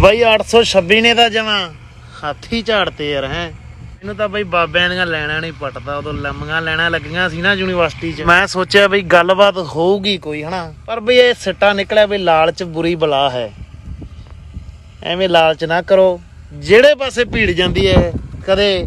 ਬਾਈ 826 ਨੇ ਤਾਂ ਜਮਾ। ਹਾਥੀ ਝਾੜਤੇ ਯਾਰ, ਹੈ। ਇਹਨੂੰ ਤਾਂ ਬਈ ਬਾਬਿਆਂ ਦੀਆਂ ਲੈਣਾ ਨਹੀਂ ਪਟਦਾ, ਉਦੋਂ ਲੰਮੀਆਂ ਲੈਣਾ ਲੱਗੀਆਂ ਸੀ ਨਾ ਯੂਨੀਵਰਸਿਟੀ 'ਚ। ਮੈਂ ਸੋਚਿਆ ਬਈ ਗੱਲਬਾਤ ਹੋਊਗੀ ਕੋਈ, ਹਨਾ। ਪਰ ਬਈ ਇਹ ਸਿੱਟਾ ਨਿਕਲਿਆ ਬਈ ਲਾਲਚ ਬੁਰੀ ਬਲਾ ਹੈ। ਐਵੇਂ ਲਾਲਚ ਨਾ ਕਰੋ। ਜਿਹੜੇ ਪਾਸੇ ਭੀੜ ਜਾਂਦੀ ਹੈ, ਕਦੇ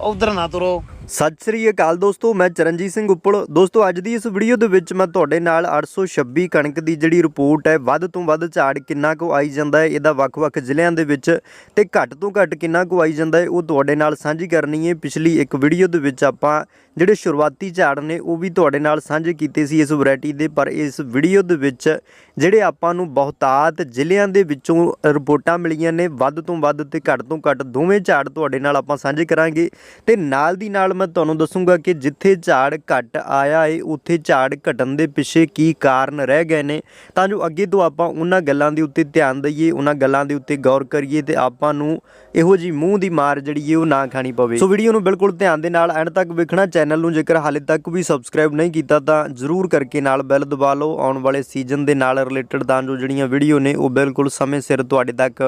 ਉਧਰ ਨਾ ਤੁਰੋ। ਸਤਿ ਸ੍ਰੀ ਅਕਾਲ ਦੋਸਤੋ, ਮੈਂ ਚਰਨਜੀਤ ਸਿੰਘ ਉੱਪਲ। ਦੋਸਤੋ, ਅੱਜ ਦੀ ਇਸ ਵੀਡੀਓ ਦੇ ਵਿੱਚ ਮੈਂ ਤੁਹਾਡੇ ਨਾਲ 826 ਕਣਕ ਦੀ ਜਿਹੜੀ ਰਿਪੋਰਟ ਹੈ, ਵੱਧ ਤੋਂ ਵੱਧ ਝਾੜ ਕਿੰਨਾ ਕੁ ਆਈ ਜਾਂਦਾ ਹੈ, ਇਹਦਾ ਵੱਖ-ਵੱਖ ਜ਼ਿਲ੍ਹਿਆਂ ਦੇ ਵਿੱਚ ਤੇ ਘੱਟ ਤੋਂ ਘੱਟ ਕਿੰਨਾ ਕੁ ਆਈ ਜਾਂਦਾ ਹੈ, ਉਹ ਤੁਹਾਡੇ ਨਾਲ ਸਾਂਝੀ ਕਰਨੀ ਹੈ। ਪਿਛਲੀ ਇੱਕ ਵੀਡੀਓ ਦੇ ਵਿੱਚ ਆਪਾਂ ਜਿਹੜੇ ਸ਼ੁਰੂਆਤੀ ਝਾੜ ਨੇ, ਉਹ ਵੀ ਤੁਹਾਡੇ ਨਾਲ ਸਾਂਝੇ ਕੀਤੇ ਸੀ ਇਸ ਵੈਰਾਈਟੀ ਦੇ, ਪਰ ਇਸ ਵੀਡੀਓ ਦੇ ਵਿੱਚ ਜਿਹੜੇ ਆਪਾਂ ਨੂੰ ਬਹੁਤਾਤ ਜ਼ਿਲ੍ਹਿਆਂ ਦੇ ਵਿੱਚੋਂ ਰਿਪੋਰਟਾਂ ਮਿਲੀਆਂ ਨੇ, ਵੱਧ ਤੋਂ ਵੱਧ ਤੇ ਘੱਟ ਤੋਂ ਘੱਟ ਦੋਵੇਂ ਝਾੜ ਤੁਹਾਡੇ ਨਾਲ ਆਪਾਂ ਸਾਂਝੇ ਕਰਾਂਗੇ ਤੇ ਨਾਲ ਦੀ ਨਾਲ ਮੈਂ ਤੁਹਾਨੂੰ ਦੱਸੂਗਾ ਕਿ ਜਿੱਥੇ ਝਾੜ ਘੱਟ ਆਇਆ ਏ, ਉੱਥੇ ਝਾੜ ਘਟਣ ਦੇ ਪਿੱਛੇ ਕੀ ਕਾਰਨ ਰਹਿ ਗਏ ਨੇ। ਤਾਂ ਜੋ ਅੱਗੇ ਤੋਂ ਆਪਾਂ ਉਹਨਾਂ ਗੱਲਾਂ ਦੇ ਉੱਤੇ ਧਿਆਨ ਦਈਏ, ਉਹਨਾਂ ਗੱਲਾਂ ਦੇ ਉੱਤੇ ਗੌਰ ਕਰੀਏ ਤੇ ਆਪਾਂ ਨੂੰ ਇਹੋ ਜੀ ਮੂੰਹ ਦੀ ਮਾਰ ਜਿਹੜੀ ਏ, ਉਹ ਨਾ ਖਾਣੀ ਪਵੇ। ਸੋ ਵੀਡੀਓ ਨੂੰ ਬਿਲਕੁਲ ਧਿਆਨ ਦੇ ਨਾਲ ਐਂਡ ਤੱਕ ਵੇਖਣਾ, ਚੈਨਲ ਨੂੰ ਜੇਕਰ ਹਾਲੇ ਤੱਕ ਵੀ ਸਬਸਕ੍ਰਾਈਬ ਨਹੀਂ ਕੀਤਾ, ਤਾਂ ਜਰੂਰ ਕਰਕੇ ਨਾਲ ਬੈਲ ਦਬਾ ਲਓ। ਆਉਣ ਵਾਲੇ ਸੀਜ਼ਨ ਦੇ ਨਾਲ ਰਿਲੇਟਡ ਤਾਂ ਜੋ ਜਿਹੜੀਆਂ ਵੀਡੀਓ ਨੇ, ਉਹ ਬਿਲਕੁਲ ਸਮੇਂ ਸਿਰ ਤੁਹਾਡੇ ਤੱਕ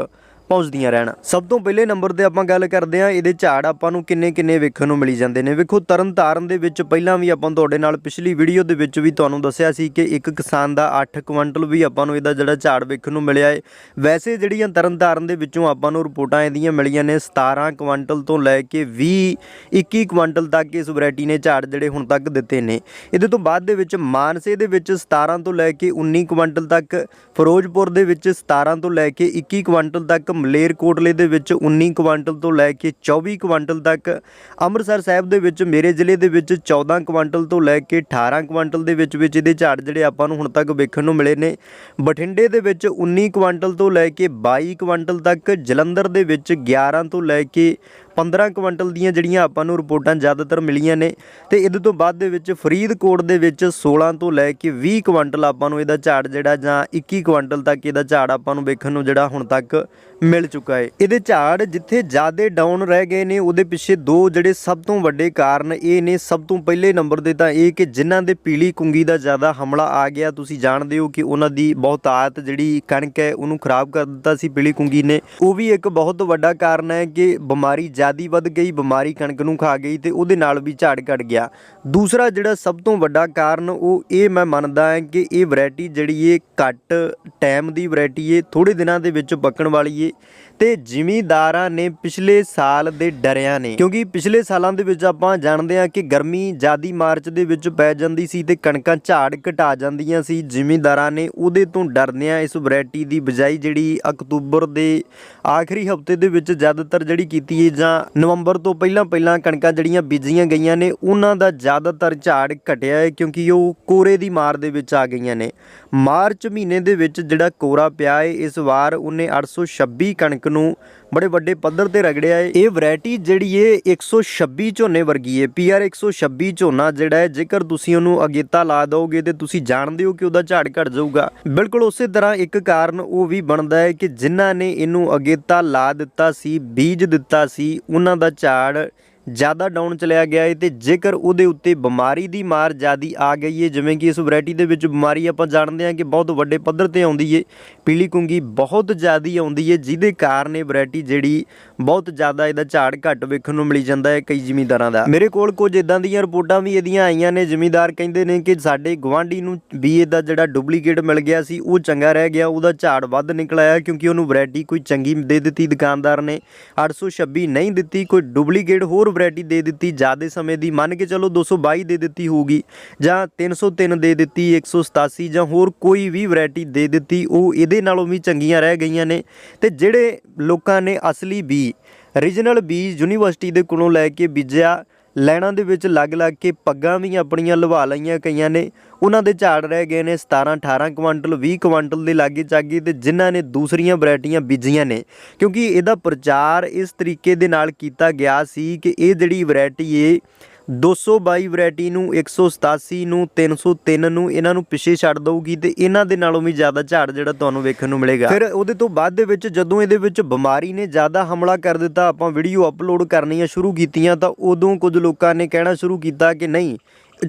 ਪਹੁੰਚਦੀਆਂ ਰਹਿਣ। ਸਭ ਤੋਂ ਪਹਿਲੇ ਨੰਬਰ ਤੇ ਆਪਾਂ ਗੱਲ ਕਰਦੇ ਹਾਂ, ਇਹਦੇ ਝਾੜ ਆਪਾਂ ਨੂੰ ਕਿੰਨੇ ਕਿੰਨੇ ਵੇਖਣ ਨੂੰ ਮਿਲੀ ਜਾਂਦੇ ਨੇ। ਵੇਖੋ, ਤਰਨਤਾਰਨ ਦੇ ਵਿੱਚ ਪਹਿਲਾਂ ਵੀ ਆਪਾਂ ਤੁਹਾਡੇ ਨਾਲ ਪਿਛਲੀ ਵੀਡੀਓ ਦੇ ਵਿੱਚ ਵੀ ਤੁਹਾਨੂੰ ਦੱਸਿਆ ਸੀ ਕਿ ਇੱਕ ਕਿਸਾਨ ਦਾ 8 ਕੁਇੰਟਲ ਵੀ ਆਪਾਂ ਨੂੰ ਇਹਦਾ ਜਿਹੜਾ ਝਾੜ ਵੇਖਣ ਨੂੰ ਮਿਲਿਆ ਹੈ ਵੈਸੇ ਜਿਹੜੀਆਂ ਤਰਨਤਾਰਨ ਦੇ ਵਿੱਚੋਂ ਆਪਾਂ ਨੂੰ ਰਿਪੋਰਟਾਂ ਇਹਦੀਆਂ ਮਿਲੀਆਂ ਨੇ 17 ਕੁਇੰਟਲ ਤੋਂ ਲੈ ਕੇ 20 21 ਕੁਇੰਟਲ ਤੱਕ ਇਸ ਵੈਰਾਈਟੀ ਨੇ ਝਾੜ ਜਿਹੜੇ ਹੁਣ ਤੱਕ ਦਿੱਤੇ ਨੇ। ਇਹਦੇ ਤੋਂ ਬਾਅਦ ਦੇ ਵਿੱਚ ਮਾਨਸੇ ਦੇ ਵਿੱਚ 17 ਤੋਂ ਲੈ ਕੇ 19 ਕੁਇੰਟਲ ਤੱਕ, ਫਿਰੋਜ਼ਪੁਰ ਦੇ ਵਿੱਚ 17 ਤੋਂ ਲੈ ਕੇ 21 ਕੁਇੰਟਲ ਤੱਕ ਮਲੇਰਕੋਟਲੇ ਦੇ ਵਿੱਚ 19 ਕੁਆਂਟਲ ਤੋਂ ਲੈ ਕੇ 24 ਕੁਆਂਟਲ ਤੱਕ, ਅੰਮ੍ਰਿਤਸਰ ਸਾਹਿਬ ਦੇ ਵਿੱਚ ਮੇਰੇ ਜ਼ਿਲ੍ਹੇ ਦੇ ਵਿੱਚ 14 ਕੁਆਂਟਲ ਤੋਂ ਲੈ ਕੇ 18 ਕੁਆਂਟਲ ਦੇ ਵਿੱਚ ਵਿੱਚ ਇਹਦੇ ਝਾੜ ਜਿਹੜੇ ਆਪਾਂ ਨੂੰ ਹੁਣ ਤੱਕ ਵੇਖਣ ਨੂੰ ਮਿਲੇ ਨੇ। ਬਠਿੰਡੇ ਦੇ ਵਿੱਚ 19 ਕੁਆਂਟਲ ਤੋਂ ਲੈ ਕੇ 22 ਕੁਆਂਟਲ ਤੱਕ, ਜਲੰਧਰ ਦੇ ਵਿੱਚ 11 ਤੋਂ ਲੈ ਕੇ 15 ਕੁਇੰਟਲ ਦੀਆਂ ਜਿਹੜੀਆਂ ਆਪਾਂ ਨੂੰ ਰਿਪੋਰਟਾਂ ਜ਼ਿਆਦਾਤਰ ਮਿਲੀਆਂ ਨੇ ਤੇ ਇਹਦੇ ਤੋਂ ਬਾਅਦ ਦੇ ਵਿੱਚ ਫਰੀਦਕੋਟ ਦੇ ਵਿੱਚ 16 ਤੋਂ ਲੈ ਕੇ 20 ਕੁਇੰਟਲ ਆਪਾਂ ਨੂੰ ਇਹਦਾ ਝਾੜ ਜਿਹੜਾ ਜਾਂ 21 ਕੁਇੰਟਲ ਤੱਕ ਇਹਦਾ ਝਾੜ ਆਪਾਂ ਨੂੰ ਵੇਖਣ ਨੂੰ ਜਿਹੜਾ ਹੁਣ ਤੱਕ ਮਿਲ ਚੁੱਕਾ ਹੈ। ਇਹਦੇ ਝਾੜ ਜਿੱਥੇ ਜ਼ਿਆਦਾ ਡਾਊਨ ਰਹਿ ਗਏ ਨੇ, ਉਹਦੇ ਪਿੱਛੇ ਦੋ ਜਿਹੜੇ ਸਭ ਤੋਂ ਵੱਡੇ ਕਾਰਨ ਇਹ ਨੇ। ਸਭ ਤੋਂ ਪਹਿਲੇ ਨੰਬਰ ਤੇ ਤਾਂ ਇਹ ਕਿ ਜਿਨ੍ਹਾਂ ਦੇ ਪੀਲੀ ਕੁੰਗੀ ਦਾ ਜ਼ਿਆਦਾ ਹਮਲਾ ਆ ਗਿਆ, ਤੁਸੀਂ ਜਾਣਦੇ ਹੋ ਕਿ ਉਹਨਾਂ ਦੀ ਬਹੁਤਾਤ ਜਿਹੜੀ ਕਣਕ ਹੈ, ਉਹਨੂੰ ਖਰਾਬ ਕਰ ਦਿੱਤਾ ਸੀ ਪੀਲੀ ਕੁੰਗੀ ਨੇ। ਉਹ ਵੀ ਇੱਕ ਬਹੁਤ ਵੱਡਾ ਕਾਰਨ ਹੈ ਕਿ ਬਿਮਾਰੀ ਜ਼ਿਆਦੀ ਵੱਧ ਗਈ, ਬਿਮਾਰੀ ਕਣਕ ਨੂੰ ਖਾ ਗਈ ਤੇ ਉਹਦੇ ਨਾਲ ਵੀ ਝਾੜ ਘਟ ਗਿਆ। ਦੂਸਰਾ ਜਿਹੜਾ ਸਭ ਤੋਂ ਵੱਡਾ ਕਾਰਨ ਉਹ ਇਹ ਮੈਂ ਮੰਨਦਾ ਹਾਂ ਕਿ ਇਹ ਵੈਰਾਈਟੀ ਜਿਹੜੀ ਇਹ ਘੱਟ ਟਾਈਮ ਦੀ ਵੈਰਾਈਟੀ ਹੈ ਥੋੜੇ ਦਿਨਾਂ ਦੇ ਵਿੱਚ ਪੱਕਣ ਵਾਲੀ ਹੈ ਤੇ ਜ਼ਿਮੀਦਾਰਾਂ ਨੇ ਪਿਛਲੇ ਸਾਲ ਦੇ ਡਰਿਆਂ ਨੇ। ਕਿਉਂਕਿ ਪਿਛਲੇ ਸਾਲਾਂ ਦੇ ਵਿੱਚ ਆਪਾਂ ਜਾਣਦੇ ਹਾਂ ਕਿ ਗਰਮੀ ਜਿਆਦੀ ਮਾਰਚ ਦੇ ਵਿੱਚ ਪੈ ਜਾਂਦੀ ਸੀ ਤੇ ਕਣਕਾਂ ਝਾੜ ਘਟਾ ਜਾਂਦੀਆਂ ਸੀ। ਜ਼ਿਮੀਦਾਰਾਂ ਨੇ ਉਹਦੇ ਤੋਂ ਡਰਦਿਆਂ ਇਸ ਵੈਰਾਈਟੀ ਦੀ ਬਜਾਈ ਜਿਹੜੀ ਅਕਤੂਬਰ ਦੇ ਆਖਰੀ ਹਫ਼ਤੇ ਦੇ ਵਿੱਚ ਜ਼ਿਆਦਾਤਰ ਜਿਹੜੀ ਕੀਤੀ ਹੈ ਜਾਂ ਨਵੰਬਰ ਤੋਂ ਪਹਿਲਾਂ ਪਹਿਲਾਂ ਕਣਕਾਂ ਜਿਹੜੀਆਂ ਬੀਜੀਆਂ ਗਈਆਂ ਨੇ, ਉਹਨਾਂ ਦਾ ਜ਼ਿਆਦਾਤਰ ਝਾੜ ਘਟਿਆ ਹੈ ਕਿਉਂਕਿ ਉਹ ਕੋਰੇ ਦੀ ਮਾਰ ਦੇ ਵਿੱਚ ਆ ਗਈਆਂ ਨੇ। ਮਾਰਚ ਮਹੀਨੇ ਦੇ ਵਿੱਚ ਜਿਹੜਾ ਕੋਰਾ ਪਿਆ ਹੈ ਇਸ ਵਾਰ ਉਹਨੇ 826 ਕਣਕ ਨੂੰ ਬੜੇ ਵੱਡੇ ਪੱਧਰ ਤੇ ਰਗੜਿਆ ਹੈ ਇਹ ਵੈਰਾਈਟੀ ਜਿਹੜੀ ਏ 126 ਝੋਨੇ ਵਰਗੀ ਏ। ਪੀਆਰ 126 ਝੋਨਾ ਜਿਹੜਾ ਹੈ ਜੇਕਰ ਤੁਸੀਂ ਉਹਨੂੰ ਅਗੇਤਾ ਲਾ ਦੋਗੇ ਤੇ ਤੁਸੀਂ ਜਾਣਦੇ ਹੋ ਕਿ ਉਹਦਾ ਝਾੜ ਘਟ ਜਾਊਗਾ। ਬਿਲਕੁਲ ਉਸੇ ਤਰ੍ਹਾਂ ਇੱਕ ਕਾਰਨ ਉਹ ਵੀ ਬਣਦਾ ਹੈ ਕਿ ਜਿਨ੍ਹਾਂ ਨੇ ਇਹਨੂੰ ਅਗੇਤਾ ਲਾ ਦਿੱਤਾ ਸੀ, ਬੀਜ ਦਿੱਤਾ ਸੀ, ਉਹਨਾਂ ਦਾ ਝਾੜ ਜ਼ਿਆਦਾ ਡਾਊਨ ਚਲਿਆ ਗਿਆ ਹੈ ਤੇ ਜੇਕਰ ਉਹਦੇ ਉੱਤੇ ਬਿਮਾਰੀ ਦੀ ਮਾਰ ਜ਼ਿਆਦੀ ਆ ਗਈ ਹੈ ਜਿਵੇਂ ਕਿ ਇਸ ਵੈਰਾਈਟੀ ਦੇ ਵਿੱਚ ਬਿਮਾਰੀ ਆਪਾਂ ਜਾਣਦੇ ਹਾਂ ਕਿ ਬਹੁਤ ਵੱਡੇ ਪੱਧਰ ਤੇ ਆਉਂਦੀ ਹੈ ਪੀਲੀ ਕੁੰਗੀ ਬਹੁਤ ਜ਼ਿਆਦੀ ਆਉਂਦੀ ਹੈ ਜਿਹਦੇ ਕਾਰਨ ਇਹ ਵੈਰਾਈਟੀ ਜਿਹੜੀ ਬਹੁਤ ਜ਼ਿਆਦਾ ਇਹਦਾ ਝਾੜ ਘੱਟ ਵੇਖਣ ਨੂੰ ਮਿਲੀ ਜਾਂਦਾ ਹੈ ਕਈ ਜ਼ਿਮੀਂਦਾਰਾਂ ਦਾ। ਮੇਰੇ ਕੋਲ ਕੁਝ ਇਦਾਂ ਦੀਆਂ ਰਿਪੋਰਟਾਂ ਵੀ ਇਹਦੀਆਂ ਆਈਆਂ ਨੇ, ਜ਼ਿਮੀਂਦਾਰ ਕਹਿੰਦੇ ਨੇ ਕਿ ਸਾਡੇ ਗਵਾਂਢੀ ਨੂੰ ਵੀ ਇਹਦਾ ਜਿਹੜਾ ਡੁਪਲੀਕੇਟ ਮਿਲ ਗਿਆ ਸੀ, ਉਹ ਚੰਗਾ ਰਹਿ ਗਿਆ, ਉਹਦਾ ਝਾੜ ਵੱਧ ਨਿਕਲ ਆਇਆ ਕਿਉਂਕਿ ਉਹਨੂੰ ਵੈਰਾਈਟੀ ਕੋਈ ਚੰਗੀ ਦੇ ਦਿੱਤੀ ਦੁਕਾਨਦਾਰ ਨੇ 826 ਨਹੀਂ ਦਿੱਤੀ, ਕੋਈ ਡੁਪਲੀਕੇਟ ਹੋਰ ਵੈਰਾਈਟੀ ਦੇ ਦਿੱਤੀ, ਜ਼ਿਆਦਾ ਸਮੇਂ ਦੀ, ਮੰਨ ਕੇ ਚਲੋ 222 ਦੇ ਦਿੱਤੀ ਹੋਊਗੀ, ਜਾਂ 303 ਦੇ ਦਿੱਤੀ 187 ਜਾਂ ਹੋਰ ਕੋਈ ਵੀ ਵੈਰਾਈਟੀ ਦੇ ਦਿੱਤੀ, ਉਹ ਇਹਦੇ ਨਾਲੋਂ ਵੀ ਚੰਗੀਆਂ ਰਹਿ ਗਈਆਂ ਨੇ। ਤੇ ਜਿਹੜੇ ਲੋਕਾਂ ਨੇ ਅਸਲੀ ਬੀ ਰੀਜਨਲ ਬੀਜ ਯੂਨੀਵਰਸਿਟੀ ਦੇ ਕੋਲੋਂ ਲੈ ਕੇ ਬੀਜਿਆ ਲੈਣਾ ਦੇ ਵਿੱਚ ਲੱਗ ਲੱਗ ਕੇ ਪੱਗਾਂ ਵੀ ਆਪਣੀਆਂ ਲਵਾ ਲਈਆਂ ਕਈਆਂ ਨੇ। ਉਹਨਾਂ ਦੇ ਝਾੜ ਰਹਿ ਗਏ ਨੇ 17 18 ਕੁਇੰਟਲ 20 ਕੁਇੰਟਲ ਦੇ ਲਾਗੇ ਚਾਗੇ ਤੇ ਜਿਨ੍ਹਾਂ ਨੇ ਦੂਸਰੀਆਂ ਵੈਰਾਈਟੀਆਂ ਬੀਜੀਆਂ ਨੇ। ਕਿਉਂਕਿ ਇਹਦਾ ਪ੍ਰਚਾਰ ਇਸ ਤਰੀਕੇ ਦੇ ਨਾਲ ਕੀਤਾ ਗਿਆ ਸੀ ਕਿ ਇਹ ਜਿਹੜੀ ਵੈਰਾਈਟੀ ਏ 222 ਵੈਰਾਈਟੀ ਨੂੰ 187 ਨੂੰ 303 ਨੂੰ, ਇਹਨਾਂ ਨੂੰ ਪਿੱਛੇ ਛੱਡ ਦਊਗੀ ਤੇ ਇਹਨਾਂ ਦੇ ਨਾਲੋਂ ਵੀ ਜ਼ਿਆਦਾ ਝਾੜ ਜਿਹੜਾ ਤੁਹਾਨੂੰ ਵੇਖਣ ਨੂੰ ਮਿਲੇਗਾ। ਫਿਰ ਉਹਦੇ ਤੋਂ ਬਾਅਦ ਦੇ ਵਿੱਚ ਜਦੋਂ ਇਹਦੇ ਵਿੱਚ ਬਿਮਾਰੀ ਨੇ ਜ਼ਿਆਦਾ ਹਮਲਾ ਕਰ ਦਿੱਤਾ, ਆਪਾਂ ਵੀਡੀਓ ਅਪਲੋਡ ਕਰਨੀਆਂ ਸ਼ੁਰੂ ਕੀਤੀਆਂ, ਤਾਂ ਉਦੋਂ ਕੁਝ ਲੋਕਾਂ ਨੇ ਕਹਿਣਾ ਸ਼ੁਰੂ ਕੀਤਾ ਕਿ ਨਹੀਂ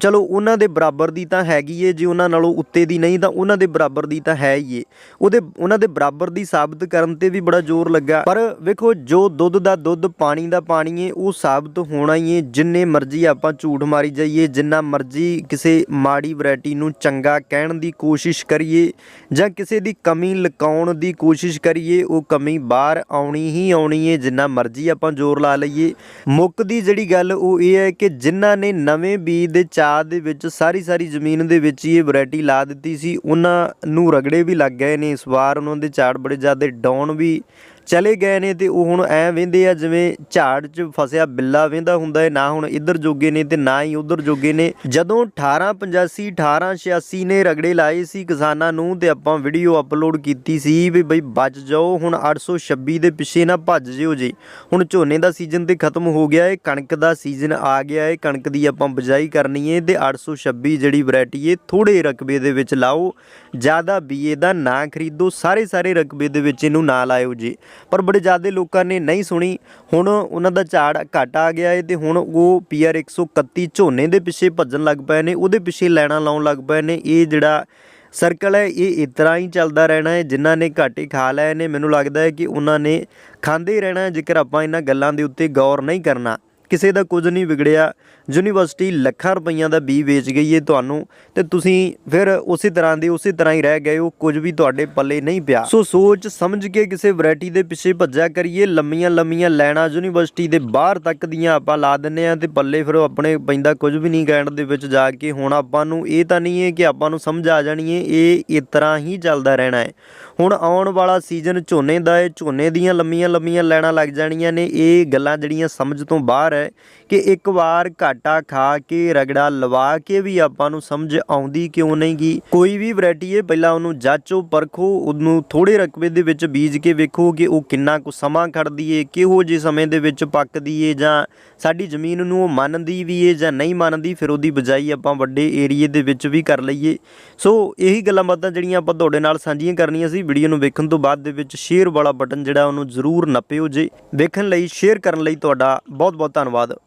ਚਲੋ ਉਹਨਾਂ ਦੇ ਬਰਾਬਰ ਦੀ ਤਾਂ ਹੈਗੀ ਏ, ਜੇ ਉਹਨਾਂ ਨਾਲੋਂ ਉੱਤੇ ਦੀ ਨਹੀਂ ਤਾਂ ਉਹਨਾਂ ਦੇ ਬਰਾਬਰ ਦੀ ਤਾਂ ਹੈ ਹੀ ਏ। ਉਹਦੇ, ਉਹਨਾਂ ਦੇ ਬਰਾਬਰ ਦੀ ਸਾਬਤ ਕਰਨ ਤੇ ਵੀ ਬੜਾ ਜ਼ੋਰ ਲੱਗਾ। ਪਰ ਵੇਖੋ, ਜੋ ਦੁੱਧ ਦਾ ਦੁੱਧ, ਪਾਣੀ ਦਾ ਪਾਣੀ ਏ, ਉਹ ਸਾਬਤ ਹੋਣਾ ਹੀ ਏ, ਜਿੰਨੇ ਮਰਜ਼ੀ ਆਪਾਂ ਝੂਠ ਮਾਰੀ ਜਾਈਏ, ਜਿੰਨਾ ਮਰਜ਼ੀ ਕਿਸੇ ਮਾੜੀ ਵੈਰਾਈਟੀ ਨੂੰ ਚੰਗਾ ਕਹਿਣ ਦੀ ਕੋਸ਼ਿਸ਼ ਕਰੀਏ, ਜਾਂ ਕਿਸੇ ਦੀ ਕਮੀ ਲਕਾਉਣ ਦੀ ਕੋਸ਼ਿਸ਼ ਕਰੀਏ, ਉਹ ਕਮੀ ਬਾਹਰ ਆਉਣੀ ਹੀ ਆਉਣੀ ਏ, ਜਿੰਨਾ ਮਰਜ਼ੀ ਆਪਾਂ ਜ਼ੋਰ ਲਾ ਲਈਏ। ਮੁੱਕ ਦੀ ਜਿਹੜੀ ਗੱਲ ਉਹ ਇਹ ਹੈ ਕਿ ਜਿਨ੍ਹਾਂ ਨੇ ਨਵੇਂ ਬੀਜ ਦੇ ਚਾਹ ਦੇ ਵਿੱਚ ਸਾਰੀ ਸਾਰੀ ਜ਼ਮੀਨ ਦੇ ਵਿੱਚ ਹੀ ਇਹ ਵੈਰਾਈਟੀ ਲਾ ਦਿੱਤੀ ਸੀ। ਉਹਨਾਂ ਨੂੰ ਰਗੜੇ ਵੀ ਲੱਗ ਗਏ ਨੇ। ਇਸ ਵਾਰ ਉਹਨਾਂ ਦੇ ਝਾੜ ਬੜੇ ਜ਼ਿਆਦਾ ਡਾਊਨ ਵੀ ਚਲੇ ਗਏ ਨੇ ਤੇ ਉਹ ਹੁਣ ਐ ਵੇਂਦੇ ਆ ਜਿਵੇਂ ਝਾੜ 'ਚ ਫਸਿਆ ਬਿੱਲਾ ਵੇਂਦਾ ਹੁੰਦਾ ਹੈ, ਨਾ ਹੁਣ ਇੱਧਰ ਜੋਗੇ ਨੇ ਤੇ ਨਾ ਹੀ ਉੱਧਰ ਜੋਗੇ ਨੇ। ਜਦੋਂ 1885 1886 ਨੇ ਰਗੜੇ ਲਾਏ ਸੀ ਕਿਸਾਨਾਂ ਨੂੰ ਤੇ ਆਪਾਂ ਵੀਡੀਓ ਅਪਲੋਡ ਕੀਤੀ ਸੀ ਵੀ ਬਈ ਬਚ ਜਾਓ, ਹੁਣ 826 ਦੇ ਪਿੱਛੇ ਨਾ ਭੱਜ ਜਿਓ ਜੀ। ਹੁਣ ਝੋਨੇ ਦਾ ਸੀਜ਼ਨ ਤੇ ਖਤਮ ਹੋ ਗਿਆ ਹੈ ਕਣਕ ਦਾ ਸੀਜ਼ਨ ਆ ਗਿਆ ਹੈ ਕਣਕ ਦੀ ਆਪਾਂ ਬਜਾਈ ਕਰਨੀ ਹੈ ਤੇ 826 ਜਿਹੜੀ ਵੈਰਾਈਟੀ ਹੈ ਥੋੜੇ ਰਕਬੇ ਦੇ ਵਿੱਚ ਲਾਓ। ਜ਼ਿਆਦਾ ਬੀਏ ਦਾ ਨਾ ਖਰੀਦੋ, ਸਾਰੇ ਸਾਰੇ ਰਕਬੇ ਦੇ ਵਿੱਚ ਇਹਨੂੰ ਨਾ ਲਾਇਓ ਜੀ। ਪਰ ਬੜੇ ਜ਼ਿਆਦਾ ਲੋਕਾਂ ਨੇ ਨਹੀਂ ਸੁਣੀ। ਹੁਣ ਉਹਨਾਂ ਦਾ ਝਾੜ ਘਟ ਆ ਗਿਆ ਹੈ ਤੇ ਹੁਣ ਉਹ ਪੀਆਰ 131 ਝੋਨੇ ਦੇ ਪਿੱਛੇ ਭੱਜਣ ਲੱਗ ਪਏ ਨੇ, ਉਹਦੇ ਪਿੱਛੇ ਲੈਣਾ ਲਾਉਣ ਲੱਗ ਪਏ ਨੇ। ਇਹ ਜਿਹੜਾ ਸਰਕਲ ਹੈ, ਇਹ ਇਸ ਤਰ੍ਹਾਂ ਹੀ ਚੱਲਦਾ ਰਹਿਣਾ ਹੈ, ਜਿਨ੍ਹਾਂ ਨੇ ਘਾਟੇ ਖਾ ਲਏ ਨੇ। ਮੈਨੂੰ ਲੱਗਦਾ ਹੈ ਕਿ ਉਹਨਾਂ ਨੇ ਖਾਂਦੇ ਹੀ ਰਹਿਣਾ ਜੇਕਰ ਆਪਾਂ ਇਹਨਾਂ ਗੱਲਾਂ ਦੇ ਉੱਤੇ ਗੌਰ ਨਹੀਂ ਕਰਨਾ। ਕਿਸੇ ਦਾ ਕੁਝ ਨਹੀਂ ਵਿਗੜਿਆ। ਯੂਨੀਵਰਸਿਟੀ ਲੱਖਾਂ ਰੁਪਈਆਂ ਦਾ ਬੀ ਵੇਚ ਗਈ ਹੈ ਤੁਹਾਨੂੰ ਤੇ ਤੁਸੀਂ ਫਿਰ ਉਸੇ ਤਰ੍ਹਾਂ ਦੇ ਉਸੇ ਤਰ੍ਹਾਂ ਹੀ ਰਹਿ ਗਏ ਹੋ, ਕੁਝ ਵੀ ਤੁਹਾਡੇ ਪੱਲੇ ਨਹੀਂ ਪਿਆ। ਸੋ ਸੋਚ ਸਮਝ ਕੇ ਕਿਸੇ ਵੈਰਾਈਟੀ ਦੇ ਪਿੱਛੇ ਭੱਜਿਆ ਕਰੀਏ, ਲੰਮੀਆਂ ਲੰਮੀਆਂ ਲੈਣਾ ਯੂਨੀਵਰਸਿਟੀ ਦੇ ਬਾਹਰ ਤੱਕ ਦੀਆਂ ਆਪਾਂ ਲਾ ਦਿੰਨੇ ਆ ਤੇ ਪੱਲੇ ਫਿਰ ਆਪਣੇ ਪੈਂਦਾ ਕੁਝ ਵੀ ਨਹੀਂ ਗੈਂਡ ਦੇ ਵਿੱਚ ਜਾ ਕੇ ਹੁਣ ਆਪਾਂ ਨੂੰ ਇਹ ਤਾਂ ਨਹੀਂ ਹੈ ਕਿ ਆਪਾਂ ਨੂੰ ਸਮਝ ਆ ਜਾਣੀ ਹੈ, ਇਹ ਇਸ ਤਰ੍ਹਾਂ ਹੀ ਚੱਲਦਾ ਰਹਿਣਾ ਹੈ। ਹੁਣ ਆਉਣ ਵਾਲਾ ਸੀਜ਼ਨ ਝੋਨੇ ਦਾ ਹੈ, ਝੋਨੇ ਦੀਆਂ ਲੰਮੀਆਂ ਲੰਮੀਆਂ ਲੈਣਾ ਲੱਗ ਜਾਣੀਆਂ ਨੇ, ਇਹ ਗੱਲਾਂ ਜਿਹੜੀਆਂ ਸਮਝ ਤੋਂ ਬਾਹਰ ਹੈ ਕਿ ਇੱਕ ਵਾਰ ਘਾਟਾ ਖਾ ਕੇ ਰਗੜਾ ਲਵਾ ਕੇ ਵੀ ਆਪਾਂ ਨੂੰ ਸਮਝ ਆਉਂਦੀ ਕਿਉਂ ਨਹੀਂ ਗੀ? ਕੋਈ ਵੀ ਵੈਰਾਈਟੀ ਹੈ, ਪਹਿਲਾਂ ਉਹਨੂੰ ਜਾਚੋ, ਪਰਖੋ, ਉਹਨੂੰ ਥੋੜੇ ਰਕਬੇ ਦੇ ਵਿੱਚ ਬੀਜ ਕੇ ਵੇਖੋ ਕਿ ਉਹ ਕਿੰਨਾ ਕੁ ਸਮਾਂ ਖੜਦੀ ਏ, ਕਿਹੋ ਜਿਹੇ ਸਮੇਂ ਦੇ ਵਿੱਚ ਪੱਕਦੀ ਏ ਜਾਂ ਸਾਡੀ ਜ਼ਮੀਨ ਨੂੰ ਉਹ ਮੰਨਦੀ ਵੀ ਏ ਜਾਂ ਨਹੀਂ ਮੰਨਦੀ, ਫਿਰ ਉਹਦੀ ਬਜਾਈ ਆਪਾਂ ਵੱਡੇ ਏਰੀਏ ਦੇ ਵਿੱਚ ਵੀ ਕਰ ਲਈਏ। ਸੋ ਇਹੀ ਗੱਲਾਂ ਬਾਤਾਂ ਜਿਹੜੀਆਂ ਆਪਾਂ ਤੁਹਾਡੇ ਨਾਲ ਸਾਂਝੀਆਂ ਕਰਨੀਆਂ ਸੀ, ਵੀਡੀਓ ਨੂੰ ਵੇਖਣ ਤੋਂ ਬਾਅਦ ਦੇ ਵਿੱਚ ਸ਼ੇਅਰ ਵਾਲਾ ਬਟਨ ਜਿਹੜਾ ਉਹਨੂੰ ਜ਼ਰੂਰ ਨੱਪਿਓ ਜੇ। ਵੇਖਣ ਲਈ ਸ਼ੇਅਰ ਕਰਨ ਲਈ ਤੁਹਾਡਾ ਬਹੁਤ ਬਹੁਤ ਧੰਨਵਾਦ।